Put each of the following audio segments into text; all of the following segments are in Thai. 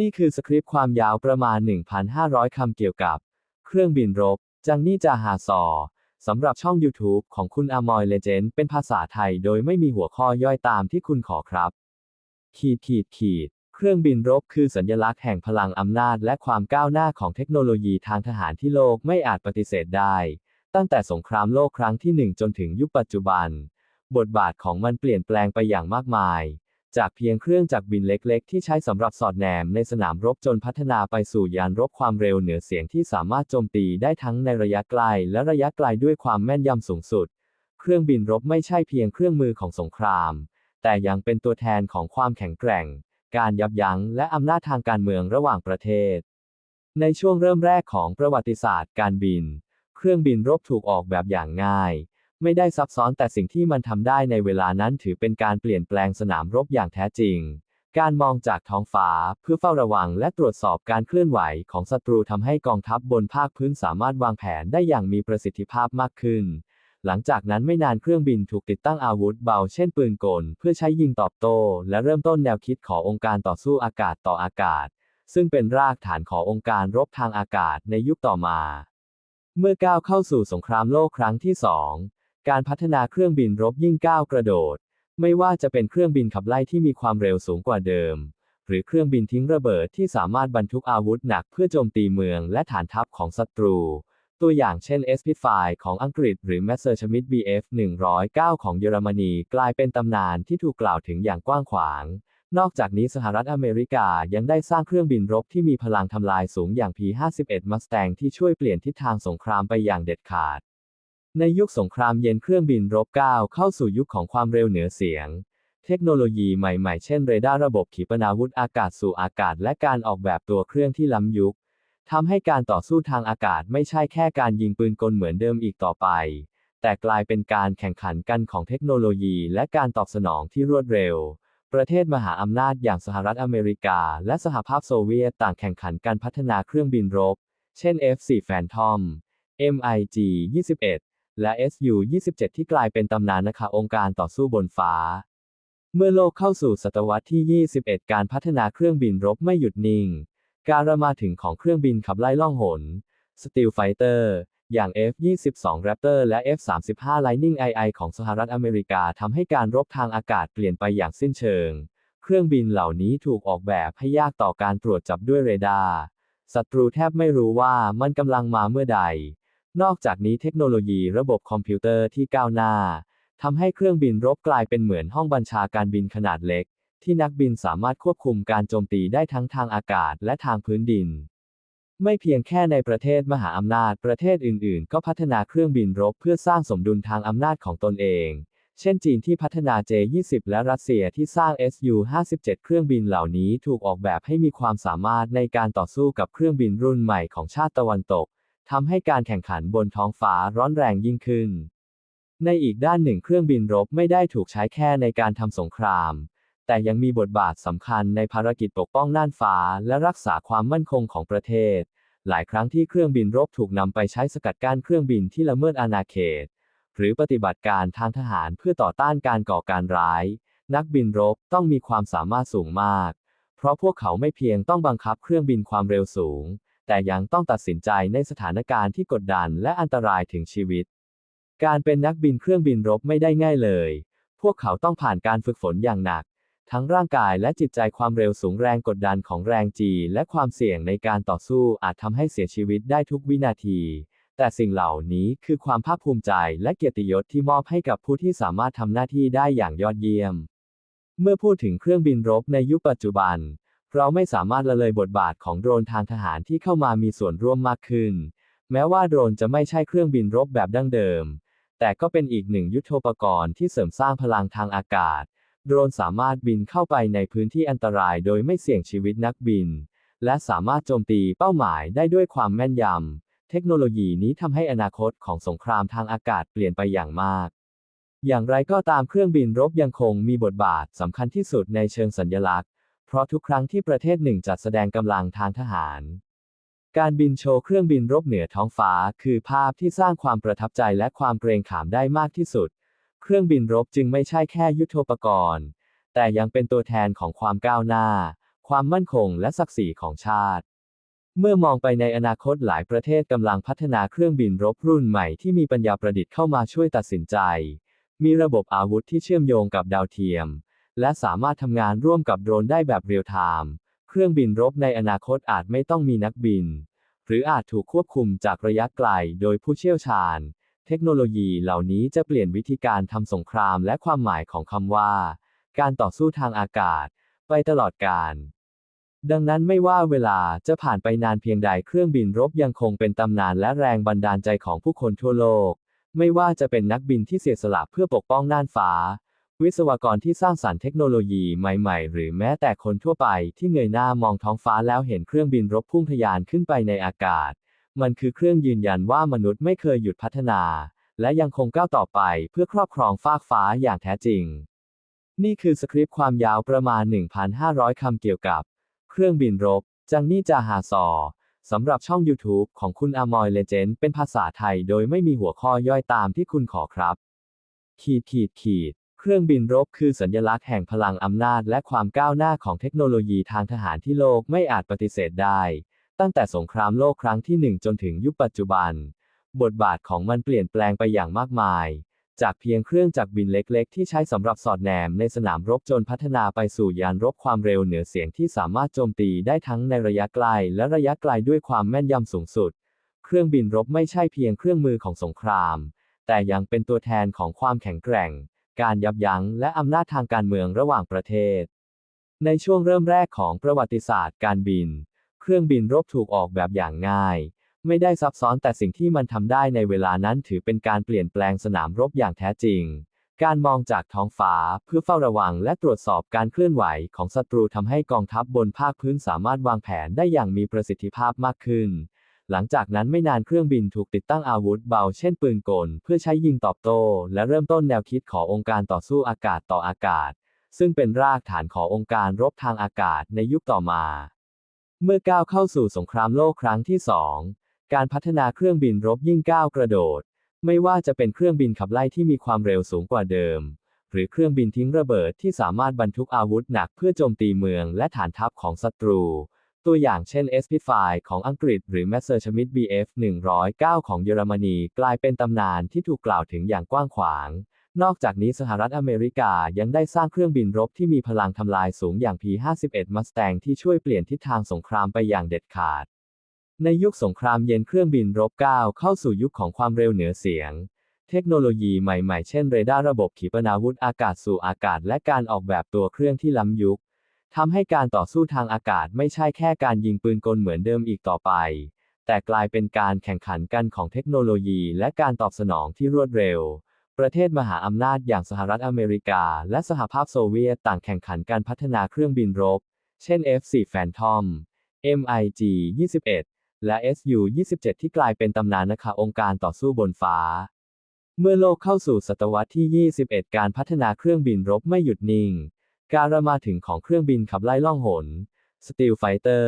นี่คือสคริปต์ความยาวประมาณ 1,500 คำเกี่ยวกับ เครื่องบินรบ จังนี่จาฮาซอสำหรับช่อง YouTube ของคุณอมอยเลเจนด์เป็นภาษาไทยโดยไม่มีหัวข้อย่อยตามที่คุณขอครับ ขีดขีดขีด เครื่องบินรบคือสัญลักษณ์แห่งพลังอำนาจและความก้าวหน้าของเทคโนโลยีทางทหารที่โลกไม่อาจปฏิเสธได้ ตั้งแต่สงครามโลกครั้งที่หนึ่งจนถึงยุคปัจจุบัน บทบาทของมันเปลี่ยนแปลงไปอย่างมากมาย จากเพียงเครื่องจักรบินเล็กๆ ที่ใช้สำหรับสอดแนมในสนามรบจนพัฒนาไปสู่ยานรบความเร็วเหนือเสียงที่สามารถโจมตีได้ทั้งในระยะไกลและระยะไกลด้วยความแม่นยำสูงสุด เครื่องบินรบไม่ใช่เพียงเครื่องมือของสงคราม แต่ยังเป็นตัวแทนของความแข็งแกร่ง การยับยั้งและอำนาจทางการเมืองระหว่างประเทศ ในช่วงเริ่มแรกของประวัติศาสตร์การบิน เครื่องบินรบถูกออกแบบอย่างง่าย ไม่ได้ซับซ้อนแต่สิ่งที่มันทำได้ในเวลานั้นถือเป็นการเปลี่ยนแปลงสนามรบอย่างแท้จริง การมองจากท้องฟ้าเพื่อเฝ้าระวังและตรวจสอบการเคลื่อนไหวของศัตรูทำให้กองทัพบบนภาคพื้นสามารถวางแผนได้อย่างมีประสิทธิภาพมากขึ้น หลังจากนั้นไม่นานเครื่องบินถูกติดตั้งอาวุธเบาเช่นปืนกล เพื่อใช้ยิงตอบโต้ และเริ่มต้นแนวคิดขององค์การต่อสู้อากาศต่ออากาศ ซึ่งเป็นรากฐานขององค์การรบทางอากาศในยุคต่อมา เมื่อก้าวเข้าสู่สงครามโลกครั้งที่สอง การพัฒนาเครื่องบินรบยิ่งก้าวกระโดด ไม่ว่าจะเป็นเครื่องบินขับไล่ที่มีความเร็วสูงกว่าเดิม หรือเครื่องบินทิ้งระเบิดที่สามารถบรรทุกอาวุธหนักเพื่อโจมตีเมืองและฐานทัพของศัตรู ตัวอย่างเช่น s p 5 ของอังกฤษหรือ Messerschmitt Bf 109ของเยอรมนีกลายเป็นตำนานที่ถูกกล่าวถึงอย่างกว้างขวาง นอกจากนี้สหรัฐอเมริกายังได้สร้างเครื่องบินรบที่มีพลังทำลายสูงอย่าง P-51 Mustang ที่ช่วยเปลี่ยนทิศทางสงครามไปอย่างเด็ดขาด ในยุคสงครามเย็นเครื่องบินรบก้าวเข้าสู่ยุคของความเร็วเหนือเสียง เทคโนโลยีใหม่ๆ เช่นเรดาร์ระบบขีปนาวุธอากาศสู่อากาศ และการออกแบบตัวเครื่องที่ล้ำยุคทำให้การต่อสู้ทางอากาศไม่ใช่แค่การยิงปืนกลเหมือนเดิมอีกต่อไป แต่กลายเป็นการแข่งขันกันของเทคโนโลยีและการตอบสนองที่รวดเร็ว ประเทศมหาอำนาจอย่างสหรัฐอเมริกา และสหภาพโซเวียตต่างแข่งขันการพัฒนาเครื่องบินรบ เช่น F4 Phantom MiG 21 และ Su 27 ที่กลายเป็นตำนานนะคะองค์การต่อสู้บนฟ้า เมื่อโลกเข้าสู่ศตวรรษที่ 21 การพัฒนาเครื่องบินรบไม่หยุดนิ่ง การมาถึงของเครื่องบินขับไล่ล่องหน Steel Fighter อย่าง F-22 Raptor และ F-35 Lightning II ของสหรัฐอเมริกาทำให้การรบทางอากาศเปลี่ยนไปอย่างสิ้นเชิง เครื่องบินเหล่านี้ถูกออกแบบให้ยากต่อการตรวจจับด้วยเรดาร์ ศัตรูแทบไม่รู้ว่ามันกำลังมาเมื่อใด นอกจากนี้เทคโนโลยีระบบคอมพิวเตอร์ที่ก้าวหน้าทำให้เครื่องบินรบกลายเป็นเหมือนห้องบัญชาการบินขนาดเล็ก ที่นักบินสามารถควบคุมการโจมตีได้ทั้งทางอากาศและทางพื้นดิน ไม่เพียงแค่ในประเทศมหาอำนาจประเทศอื่น ๆ ก็พัฒนาเครื่องบินรบเพื่อสร้างสมดุลทางอำนาจของตนเอง เช่นจีนที่พัฒนา J-20 และรัสเซียที่สร้าง Su-57 เครื่องบินเหล่านี้ถูกออกแบบให้มีความสามารถในการต่อสู้กับเครื่องบินรุ่นใหม่ของชาติตะวันตก ทำให้การแข่งขันบนท้องฟ้าร้อนแรงยิ่งขึ้น ในอีกด้านหนึ่งเครื่องบินรบไม่ได้ถูกใช้แค่ในการทำสงคราม แต่ยังมีบทบาทสำคัญในภารกิจปกป้องน่านฟ้า และรักษาความมั่นคงของประเทศ หลายครั้งที่เครื่องบินรบถูกนำไปใช้สกัดกั้นเครื่องบินที่ละเมิดอาณาเขต หรือปฏิบัติการทางทหารเพื่อต่อต้านการก่อการร้าย นักบินรบต้องมีความสามารถสูงมาก เพราะพวกเขาไม่เพียงต้องบังคับเครื่องบินความเร็วสูง แต่ยังต้องตัดสินใจในสถานการณ์ที่กดดันและอันตรายถึงชีวิต การเป็นนักบินเครื่องบินรบไม่ได้ง่ายเลย พวกเขาต้องผ่านการฝึกฝนอย่างหนัก ทั้งร่างกายและจิตใจความเร็วสูงแรงกดดันของแรงจี และความเสี่ยงในการต่อสู้อาจทำให้เสียชีวิตได้ทุกวินาที แต่สิ่งเหล่านี้คือความภาคภูมิใจและเกียรติยศที่มอบให้กับผู้ที่สามารถทำหน้าที่ได้อย่างยอดเยี่ยม เมื่อพูดถึงเครื่องบินรบในยุคปัจจุบัน เราไม่สามารถละเลยบทบาทของโดรนทางทหารที่เข้ามามีส่วนร่วมมากขึ้น แม้ว่าโดรนจะไม่ใช่เครื่องบินรบแบบดั้งเดิม แต่ก็เป็นอีกหนึ่งยุทโธปกรณ์ที่เสริมสร้างพลังทางอากาศ โดรนสามารถบินเข้าไปในพื้นที่อันตรายโดยไม่เสี่ยงชีวิตนักบิน และสามารถโจมตีเป้าหมายได้ด้วยความแม่นยำ เทคโนโลยีนี้ทำให้อนาคตของสงครามทางอากาศเปลี่ยนไปอย่างมากอย่างไรก็ตามเครื่องบินรบยังคงมีบทบาทสำคัญที่สุดในเชิงสัญลักษณ์ ราะทุกครั้งที่ประเทศหนึ่งจัดแสดงกำลังทางทหาร การบินโชว์เครื่องบินรบเหนือท้องฟ้า คือภาพที่สร้างความประทับใจและความเกรงขามได้มากที่สุด เครื่องบินรบจึงไม่ใช่แค่ยุทโธปกรณ์ แต่ยังเป็นตัวแทนของความก้าวหน้า ความมั่นคงและศักดิ์ศรีของชาติ เมื่อมองไปในอนาคตหลายประเทศกำลังพัฒนาเครื่องบินรบรุ่นใหม่ที่มีปัญญาประดิษฐ์เข้ามาช่วยตัดสินใจ มีระบบอาวุธที่เชื่อมโยงกับดาวเทียม และสามารถทำงานร่วมกับโดรนได้แบบเรียลไทม์ เครื่องบินรบในอนาคตอาจไม่ต้องมีนักบิน หรืออาจถูกควบคุมจากระยะไกลโดยผู้เชี่ยวชาญ เทคโนโลยีเหล่านี้จะเปลี่ยนวิธีการทำสงครามและความหมายของคำว่า การต่อสู้ทางอากาศ ไปตลอดกาลดังนั้นไม่ว่าเวลาจะผ่านไปนานเพียงใดเครื่องบินรบยังคงเป็นตำนานและแรงบันดาลใจของผู้คนทั่วโลก ไม่ว่าจะเป็นนักบินที่เสียสละเพื่อปกป้องน่านฟ้า วิศวกรที่สร้างสรรค์เทคโนโลยีใหม่ๆ หรือแม้แต่คนทั่วไปที่เงยหน้ามองท้องฟ้าแล้วเห็นเครื่องบินรบพุ่งทะยานขึ้นไปในอากาศ มันคือเครื่องยืนยันว่ามนุษย์ไม่เคยหยุดพัฒนา และยังคงก้าวต่อไปเพื่อครอบครองฟากฟ้าอย่างแท้จริง นี่คือสคริปต์ความยาวประมาณ 1,500 คำเกี่ยวกับ เครื่องบินรบ จังนี่จาฮาซอสำหรับช่อง YouTube ของคุณอมอยเลเจนด์เป็นภาษาไทยโดยไม่มีหัวข้อย่อยตามที่คุณขอครับ ขีดขีดขีด เครื่องบินรบคือสัญลักษณ์แห่งพลังอำนาจและความก้าวหน้าของเทคโนโลยีทางทหารที่โลกไม่อาจปฏิเสธได้ ตั้งแต่สงครามโลกครั้งที่หนึ่งจนถึงยุคปัจจุบัน บทบาทของมันเปลี่ยนแปลงไปอย่างมากมาย จากเพียงเครื่องจักรบินเล็ก ๆ ที่ใช้สำหรับสอดแนมในสนามรบจนพัฒนาไปสู่ยานรบความเร็วเหนือเสียงที่สามารถโจมตีได้ทั้งในระยะไกลและระยะไกลด้วยความแม่นยำสูงสุด เครื่องบินรบไม่ใช่เพียงเครื่องมือของสงคราม แต่ยังเป็นตัวแทนของความแข็งแกร่ง การยับยั้งและอำนาจทางการเมืองระหว่างประเทศ ในช่วงเริ่มแรกของประวัติศาสตร์การบิน เครื่องบินรบถูกออกแบบอย่างง่าย ไม่ได้ซับซ้อนแต่สิ่งที่มันทำได้ในเวลานั้นถือเป็นการเปลี่ยนแปลงสนามรบอย่างแท้จริง การมองจากท้องฟ้าเพื่อเฝ้าระวังและตรวจสอบการเคลื่อนไหวของศัตรูทำให้กองทัพบบนภาคพื้นสามารถวางแผนได้อย่างมีประสิทธิภาพมากขึ้น หลังจากนั้นไม่นานเครื่องบินถูกติดตั้งอาวุธเบาเช่นปืนกล เพื่อใช้ยิงตอบโต้ และเริ่มต้นแนวคิดขององค์การต่อสู้อากาศต่ออากาศ ซึ่งเป็นรากฐานขององค์การรบทางอากาศในยุคต่อมา เมื่อก้าวเข้าสู่สงครามโลกครั้งที่สองการพัฒนาเครื่องบินรบยิ่งก้าวกระโดด ไม่ว่าจะเป็นเครื่องบินขับไล่ที่มีความเร็วสูงกว่าเดิม หรือเครื่องบินทิ้งระเบิดที่สามารถบรรทุกอาวุธหนักเพื่อโจมตีเมืองและฐานทัพของศัตรู ตัวอย่างเช่น SP5 ของอังกฤษหรือ Messerschmitt Bf 109 ของเยอรมนี กลายเป็นตำนานที่ถูกกล่าวถึงอย่างกว้างขวาง นอกจากนี้สหรัฐอเมริกายังได้สร้างเครื่องบินรบที่มีพลังทำลายสูงอย่าง P-51 Mustang ที่ช่วยเปลี่ยนทิศทางสงครามไปอย่างเด็ดขาด ในยุคสงครามเย็นเครื่องบินรบก้าวเข้าสู่ยุคของความเร็วเหนือเสียง เทคโนโลยีใหม่ๆ เช่นเรดาร์ระบบขีปนาวุธอากาศสู่อากาศ และการออกแบบตัวเครื่องที่ล้ำยุค ทำให้การต่อสู้ทางอากาศไม่ใช่แค่การยิงปืนกลเหมือนเดิมอีกต่อไป แต่กลายเป็นการแข่งขันกันของเทคโนโลยีและการตอบสนองที่รวดเร็ว ประเทศมหาอำนาจอย่างสหรัฐอเมริกา และสหภาพโซเวียตต่างแข่งขันการพัฒนาเครื่องบินรบ เช่น F4 Phantom MiG 21 และ Su 27 ที่กลายเป็นตำนานนะคะองค์การต่อสู้บนฟ้า เมื่อโลกเข้าสู่ศตวรรษที่ 21 การพัฒนาเครื่องบินรบไม่หยุดนิ่ง การมาถึงของเครื่องบินขับไล่ล่องหน Steel Fighter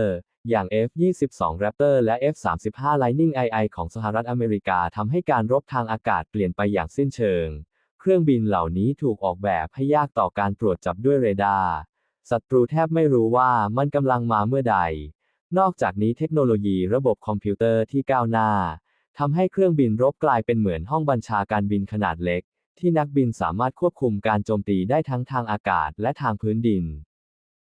อย่าง F-22 Raptor และ F-35 Lightning II ของสหรัฐอเมริกาทำให้การรบทางอากาศเปลี่ยนไปอย่างสิ้นเชิง เครื่องบินเหล่านี้ถูกออกแบบให้ยากต่อการตรวจจับด้วยเรดาร์ ศัตรูแทบไม่รู้ว่ามันกำลังมาเมื่อใด นอกจากนี้เทคโนโลยีระบบคอมพิวเตอร์ที่ก้าวหน้าทำให้เครื่องบินรบกลายเป็นเหมือนห้องบัญชาการบินขนาดเล็ก ที่นักบินสามารถควบคุมการโจมตีได้ทั้งทางอากาศและทางพื้นดิน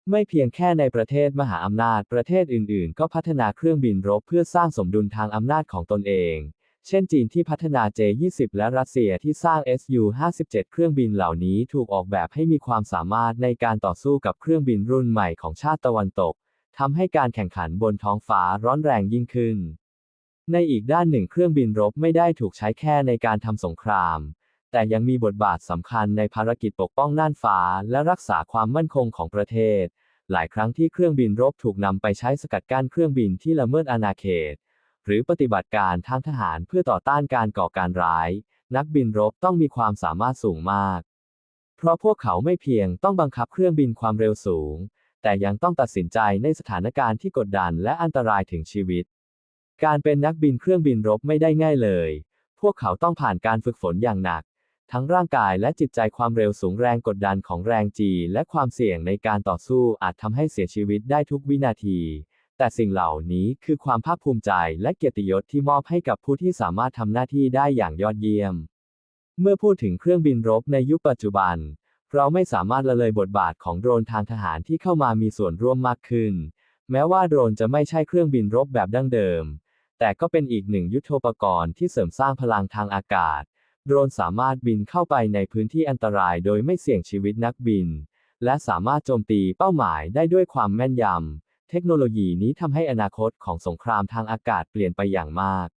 ไม่เพียงแค่ในประเทศมหาอำนาจ ประเทศอื่น ๆ ก็พัฒนาเครื่องบินรบเพื่อสร้างสมดุลทางอำนาจของตนเอง เช่นจีนที่พัฒนา J-20 และรัสเซียที่สร้าง Su-57 เครื่องบินเหล่านี้ถูกออกแบบให้มีความสามารถในการต่อสู้กับเครื่องบินรุ่นใหม่ของชาติตะวันตกทำให้การแข่งขันบนท้องฟ้าร้อนแรงยิ่งขึ้น ในอีกด้านหนึ่งเครื่องบินรบไม่ได้ถูกใช้แค่ในการทำสงคราม แต่ยังมีบทบาทสำคัญในภารกิจปกป้องน่านฟ้า และรักษาความมั่นคงของประเทศ หลายครั้งที่เครื่องบินรบถูกนำไปใช้สกัดกั้นเครื่องบินที่ละเมิดอาณาเขต หรือปฏิบัติการทางทหารเพื่อต่อต้านการก่อการร้าย นักบินรบต้องมีความสามารถสูงมาก เพราะพวกเขาไม่เพียงต้องบังคับเครื่องบินความเร็วสูง แต่ยังต้องตัดสินใจในสถานการณ์ที่กดดันและอันตรายถึงชีวิต การเป็นนักบินเครื่องบินรบไม่ได้ง่ายเลย พวกเขาต้องผ่านการฝึกฝนอย่างหนัก ทั้งร่างกายและจิตใจความเร็วสูงแรงกดดันของแรงจี และความเสี่ยงในการต่อสู้อาจทำให้เสียชีวิตได้ทุกวินาที แต่สิ่งเหล่านี้คือความภาคภูมิใจและเกียรติยศที่มอบให้กับผู้ที่สามารถทำหน้าที่ได้อย่างยอดเยี่ยม เมื่อพูดถึงเครื่องบินรบในยุคปัจจุบัน เราไม่สามารถละเลยบทบาทของโดรนทางทหารที่เข้ามามีส่วนร่วมมากขึ้น แม้ว่าโดรนจะไม่ใช่เครื่องบินรบแบบดั้งเดิม แต่ก็เป็นอีกหนึ่งยุทโธปกรณ์ที่เสริมสร้างพลังทางอากาศ โดรนสามารถบินเข้าไปในพื้นที่อันตรายโดยไม่เสี่ยงชีวิตนักบิน และสามารถโจมตีเป้าหมายได้ด้วยความแม่นยำ เทคโนโลยีนี้ทำให้อนาคตของสงครามทางอากาศเปลี่ยนไปอย่างมาก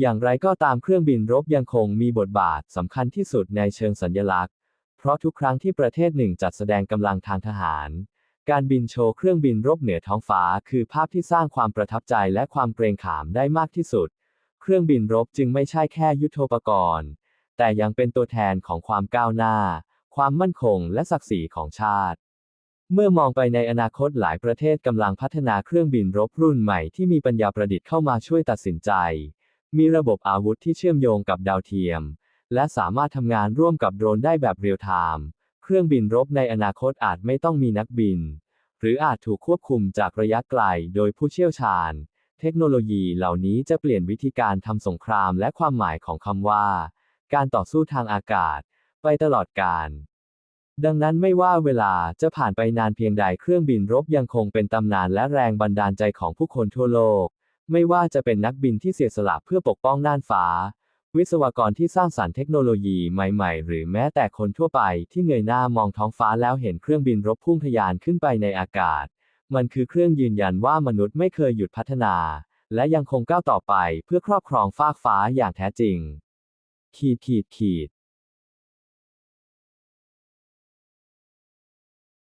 อย่างไรก็ตามเครื่องบินรบยังคงมีบทบาทสำคัญที่สุดในเชิงสัญลักษณ์ เพราะทุกครั้งที่ประเทศหนึ่งจัดแสดงกำลังทางทหาร การบินโชว์เครื่องบินรบเหนือท้องฟ้า คือภาพที่สร้างความประทับใจและความเกรงขามได้มากที่สุด เครื่องบินรบจึงไม่ใช่แค่ยุทโธปกรณ์ แต่ยังเป็นตัวแทนของความก้าวหน้า ความมั่นคงและศักดิ์ศรีของชาติ เมื่อมองไปในอนาคตหลายประเทศกำลังพัฒนาเครื่องบินรบรุ่นใหม่ที่มีปัญญาประดิษฐ์เข้ามาช่วยตัดสินใจ มีระบบอาวุธที่เชื่อมโยงกับดาวเทียม และสามารถทำงานร่วมกับโดรนได้แบบเรียลไทม์ เครื่องบินรบในอนาคตอาจไม่ต้องมีนักบิน หรืออาจถูกควบคุมจากระยะไกลโดยผู้เชี่ยวชาญ เทคโนโลยีเหล่านี้จะเปลี่ยนวิธีการทำสงครามและความหมายของคำว่า การต่อสู้ทางอากาศ ไปตลอดกาลดังนั้นไม่ว่าเวลาจะผ่านไปนานเพียงใดเครื่องบินรบยังคงเป็นตำนานและแรงบันดาลใจของผู้คนทั่วโลก ไม่ว่าจะเป็นนักบินที่เสียสละเพื่อปกป้องน่านฟ้า วิศวกรที่สร้างสรรค์เทคโนโลยีใหม่ๆ หรือแม้แต่คนทั่วไปที่เงยหน้ามองท้องฟ้าแล้วเห็นเครื่องบินรบพุ่งทะยานขึ้นไปในอากาศ มันคือเครื่องยืนยันว่ามนุษย์ไม่เคยหยุดพัฒนาและยังคงก้าวต่อไปเพื่อครอบครองฟากฟ้าอย่างแท้จริง ขีดขีดขีด